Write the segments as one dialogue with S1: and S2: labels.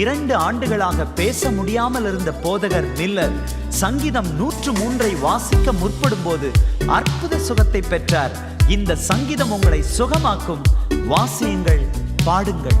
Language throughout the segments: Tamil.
S1: இரண்டு ஆண்டுகளாக பேச முடியாமல் இருந்த போதகர் மில்லர் சங்கீதம் நூற்று மூன்றை வாசிக்க முற்படும் போது அற்புத சுகத்தை பெற்றார். இந்த சங்கீதம் உங்களை சுகமாக்கும். வாசியுங்கள் பாடுங்கள்.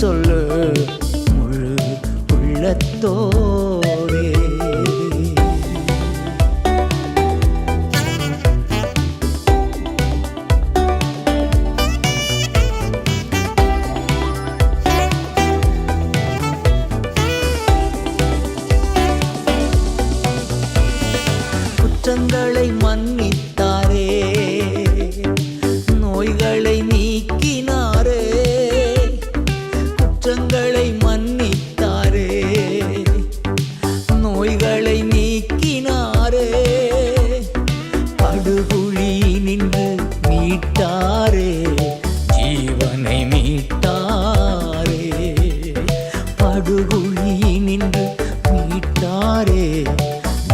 S1: சொல்லு முழு உள்ளத்தோடே. குற்றங்களை மன்னி படுகுழி நின்று மீட்டாரே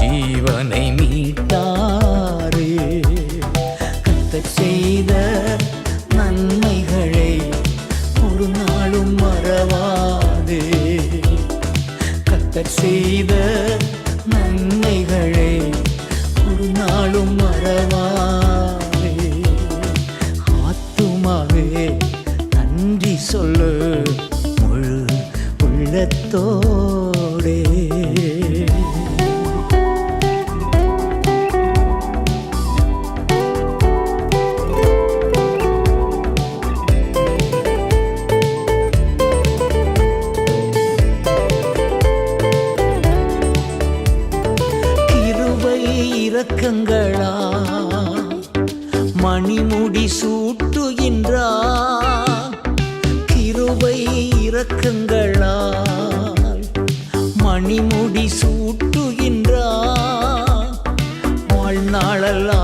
S1: ஜீவனை மீட்டாரே. கத்த செய்த நன்மைகளை ஒரு நாளும் மறவாதே. கத்த செய்த நன்மைகளை ஒரு நாளும் மறவாதே. உள்ளத்தோடே கிருபை இரக்கங்களா மணிமுடி சூட்டுகின்றா. கிருபை இரக்கங்களா மணிமுடி சூட்டுகின்றா வாழ்நாளெல்லாம்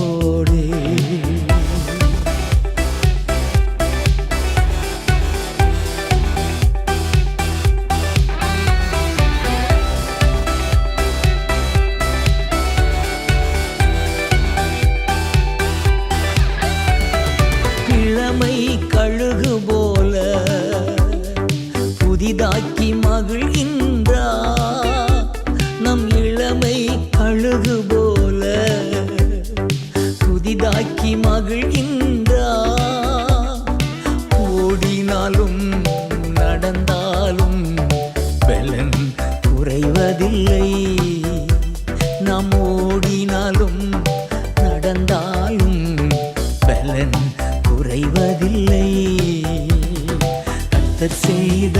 S1: உண்டாக்கி மகிழ்கின்றா. நம் இளமை அழுகு போல புதிதாக்கி மகிழ்கின்றா. ஓடினாலும் நடந்தாலும் பலன் குறைவதில்லை. நாம் ஓடினாலும் நடந்தாலும் பலன் குறைவதில்லை. கத்தர் செய்த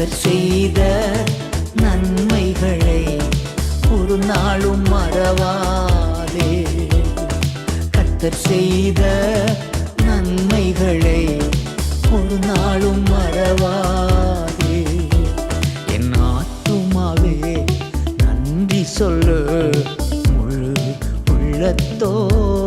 S1: கத்தர் செய்த நன்மைகளை ஒரு நாளும் மறவாதே. கத்தர் செய்த நன்மைகளை ஒரு நாளும் மறவாதே. என் ஆத்துமாவே நன்றி சொல்லு. முழு உள்ளத்தோ